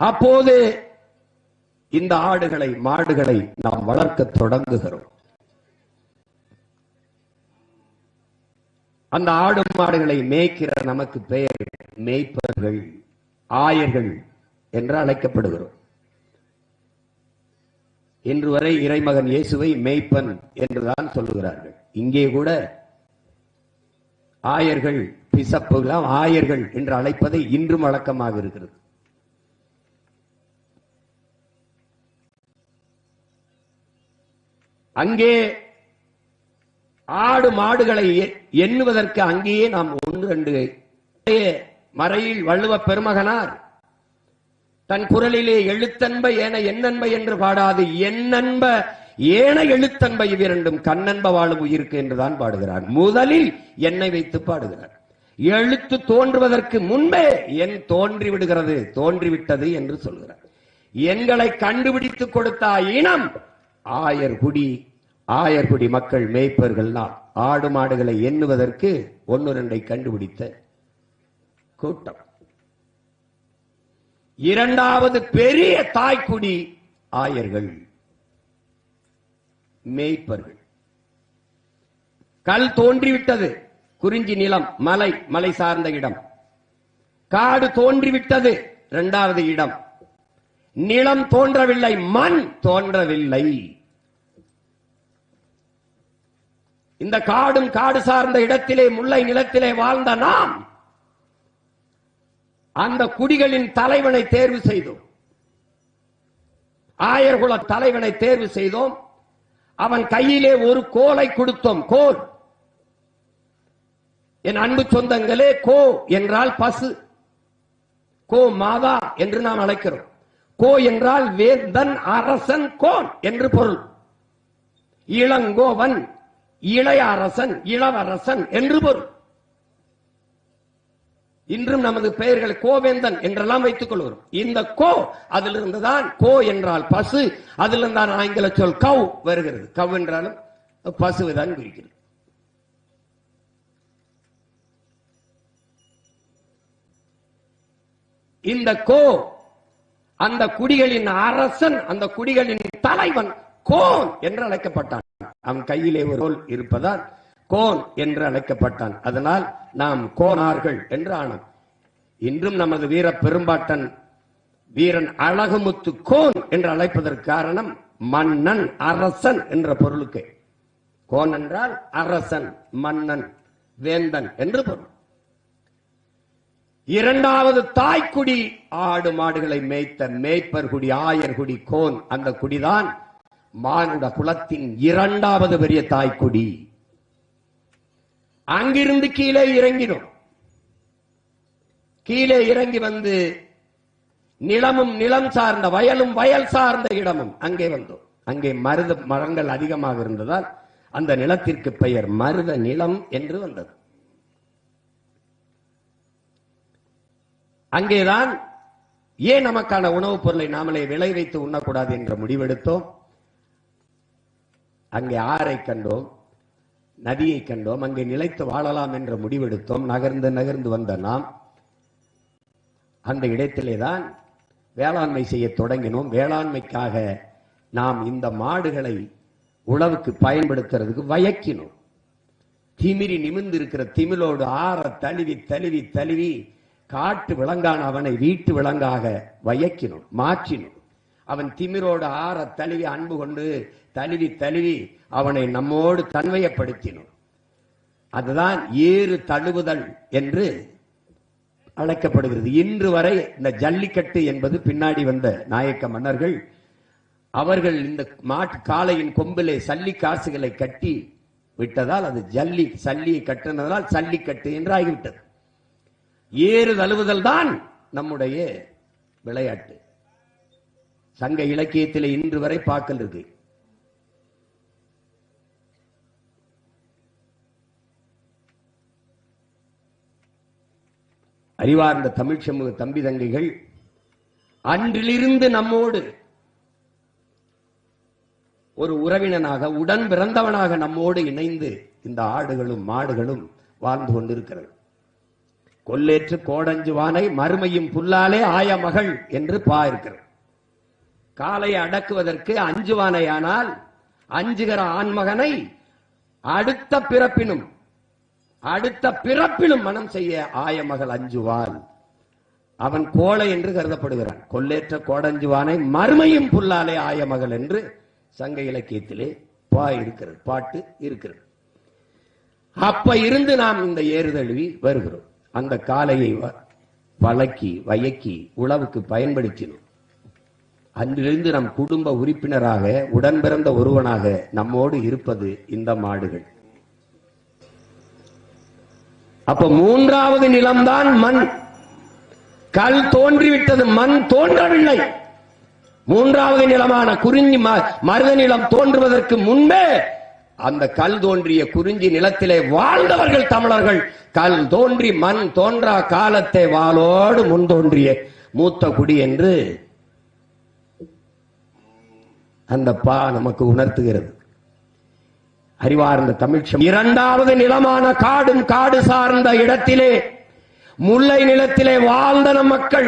அப்போது இந்த ஆடுகளை மாடுகளை நாம் வளர்க்க தொடங்குகிறோம். அந்த ஆடு மாடுகளை மேய்க்கிற நமக்கு பெயர் மேய்ப்பர்கள் ஆயர்கள் என்று அழைக்கப்படுகிறோம். இன்று வரை இறைமகன் இயேசுவை மேய்ப்பன் என்றுதான் சொல்லுகிறார்கள். இங்கே கூட ஆயர்கள் பிசப்புலாம் ஆயர்கள் என்று அழைப்பதை இன்றும் வழக்கமாக இருக்கிறது. அங்கே ஆடு மாடுகளை எ- எண்ணுவதற்கு அங்கேயே நாம் ஒன்று ரெண்டு மறையில் வள்ளுவ பெருமகனார். தன் குரலிலே எழுத்தன்ப ஏன எண்ணன்ப என்று பாடாது எண்ணன்ப ஏன எழுத்தன்ப இவ்விரண்டும் கண்ணன்ப வாழும் உயிருக்கு என்றுதான் பாடுகிறார் முதலில் என்னை வைத்து பாடுகிறார். எழுத்து தோன்றுவதற்கு முன்பே என் தோன்றி விடுகிறது தோன்றிவிட்டது என்று சொல்கிறார். எங்களை கண்டுபிடித்து கொடுத்த இனம் ஆயர்குடி ஆயர்குடி மக்கள் மேய்ப்பர்கள்லாம் ஆடு மாடுகளை எண்ணுவதற்கு ஒன்னு ரெண்டை கண்டுபிடித்த கூட்டம். இரண்டாவது பெரிய தாய்க்குடி ஆயர்கள் மேய்ப்பர்கள். கல் தோன்றிவிட்டது குறிஞ்சி நிலம் மலை மலை சார்ந்த இடம். காடு தோன்றிவிட்டது இரண்டாவது இடம். நிலம் தோன்றவில்லை மண் தோன்றவில்லை. இந்த காடும் காடு சார்ந்த இடத்திலே முல்லை நிலத்திலே வாழ்ந்த நாம் அந்த குடிகளின் தலைவனை தேர்வு செய்தோம். ஆயர்குல தலைவனை தேர்வு செய்தோம். அவன் கையிலே ஒரு கோலை கொடுத்தோம். கோல். என் அன்பு சொந்தங்களே கோ என்றால் பசு கோ மாதா என்று நாம் அழைக்கிறோம். கோ என்றால் வேந்தன் அரசன் கோன் என்று பொருள். இளங்கோவன் இளைய அரசன் இளவரசன் என்று பொருள். இன்றும் நமது பெயர்கள் கோவேந்தன் என்றெல்லாம் வைத்துக் கொள்வோம் இந்த கோ அதிலிருந்து தான் கோ என்றால் பசு அதிலிருந்து தான் ஆங்கில சொல் கவ் வருகிறது. கவ் என்றாலும் பசுதான் குறிக்கிறது. இந்த கோ அந்த குடிகளின் அரசன் அந்த குடிகளின் தலைவன் கோன் என்று அழைக்கப்பட்டான். அவன் கையிலே ஒரு கோல் இருப்பதால் கோன் என்று அழைக்கப்பட்டான். அதனால் நாம் கோனார்கள் என்று ஆனோம். இன்றும் நமது வீர பெரும்பாட்டன் வீரன் அழகுமுத்து கோன் என்று அழைப்பதற்கு காரணம் மன்னன் அரசன் என்ற பொருளுக்கு. கோன் என்றால் அரசன் மன்னன் வேந்தன் என்று பொருள். இரண்டாவது தாய்க்குடி ஆடு மாடுகளை மேய்த்த மேய்ப்பர் குடி ஆயர் குடி கோன் அந்த குடிதான் மானுட குலத்தின் இரண்டாவது பெரிய தாய்க்குடி. அங்கிருந்து கீழே இறங்கினோம் கீழே இறங்கி வந்து நிலமும் நிலம் சார்ந்த வயலும் வயல் சார்ந்த இடமும் அங்கே வந்தோம் அங்கே மருத மரங்கள் அதிகமாக இருந்ததால் அந்த நிலத்திற்கு பெயர் மருத நிலம் என்று வந்தது. அங்கேதான் ஏன் நமக்கான உணவுப் பொருளை நாமளே விளை வைத்து உண்ணக்கூடாது என்ற முடிவெடுத்தோம். அங்கே ஆறை கண்டோம் நதியை கண்டோம் அங்கே நிலைத்து வாழலாம் என்ற முடிவெடுத்தோம். நகர்ந்து நகர்ந்து வந்த நாம் அந்த இடத்திலே தான் வேளாண்மை செய்ய தொடங்கினோம். வேளாண்மைக்காக நாம் இந்த மாடுகளை உழவுக்கு பயன்படுத்துறதுக்கு வயக்கினோம். திமிரி நிமிர்ந்து இருக்கிற திமிலோடு ஆற தழுவி தழுவி தழுவி காட்டு விலங்கான அவனை வீட்டு விலங்காக வயக்கினோம் மாற்றினோம். அவன் திமிரோடு ஆற தழுவி அன்பு கொண்டு தழுவி தழுவி அவனை நம்மோடு தன்மையப்படுத்தினோம். அதுதான் ஏறு தழுவுதல் என்று அழைக்கப்படுகிறது. இன்று வரை இந்த ஜல்லிக்கட்டு என்பது பின்னாடி வந்த நாயக்க மன்னர்கள் அவர்கள் இந்த மாட்டு காளையின் கொம்பிலே சல்லி காசுகளை கட்டி விட்டதால் அது ஜல்லி சல்லியை கட்டினதால் சல்லிக்கட்டு என்று ஆகிவிட்டது ஏறு தழுவுதல் தான் நம்முடைய விளையாட்டு. சங்க இலக்கியத்திலே இன்று வரை பார்க்கல் இருக்கு அறிவார்ந்த தமிழ் சமூக தம்பி தங்கைகள் அன்றிலிருந்து நம்மோடு ஒரு உறவினனாக உடன் பிறந்தவனாக நம்மோடு இணைந்து இந்த ஆடுகளும் மாடுகளும் வாழ்ந்து கொண்டிருக்கிறது. கொல்லேற்று கோடஞ்சுவானை மறுமையும் புல்லாலே ஆய மகள் என்று பா இருக்கிறது காலை அடக்குவதற்கு அஞ்சுவானையானால் அஞ்சுகிற ஆண்மகனை அடுத்த பிறப்பினும் அடுத்த பிறப்பிலும் மனம் செய்ய ஆய மகள் அஞ்சுவாள். அவன் கோழை என்று கருதப்படுகிறான். கொள்ளேற்ற கோடஞ்சுவானை மறுமையும் புல்லாலே ஆய மகள் என்று சங்க இலக்கியத்திலே பா இருக்கிறது பாட்டு இருக்கிறது. அப்ப இருந்து நாம் இந்த ஏறுதழுவி வருகிறோம். அந்த காலையை வ- வழக்கி வயக்கி உழவுக்கு பயன்படுத்தினோம். அன்றிலிருந்து நம் குடும்ப உறுப்பினராக உடன் பிறந்த ஒருவனாக நம்மோடு இருப்பது இந்த மாடுகள். அப்ப மூன்றாவது நிலம்தான் மண். கல் தோன்றிவிட்டது மண் தோன்றவில்லை. மூன்றாவது நிலமான குறிஞ்சி ம- மருத நிலம் தோன்றுவதற்கு முன்பே அந்த கல் தோன்றிய குறிஞ்சி நிலத்திலே வாழ்ந்தவர்கள் தமிழர்கள். கல் தோன்றி மண் தோன்றா காலத்தை வாளோடு முன் தோன்றிய மூத்த குடி என்று அந்த பா நமக்கு உணர்த்துகிறது. அறிவார்ந்த தமிழ்ச்சம் இரண்டாவது நிலமான காடும் காடு சார்ந்த இடத்திலே முல்லை நிலத்திலே வாழ்ந்த நம் மக்கள்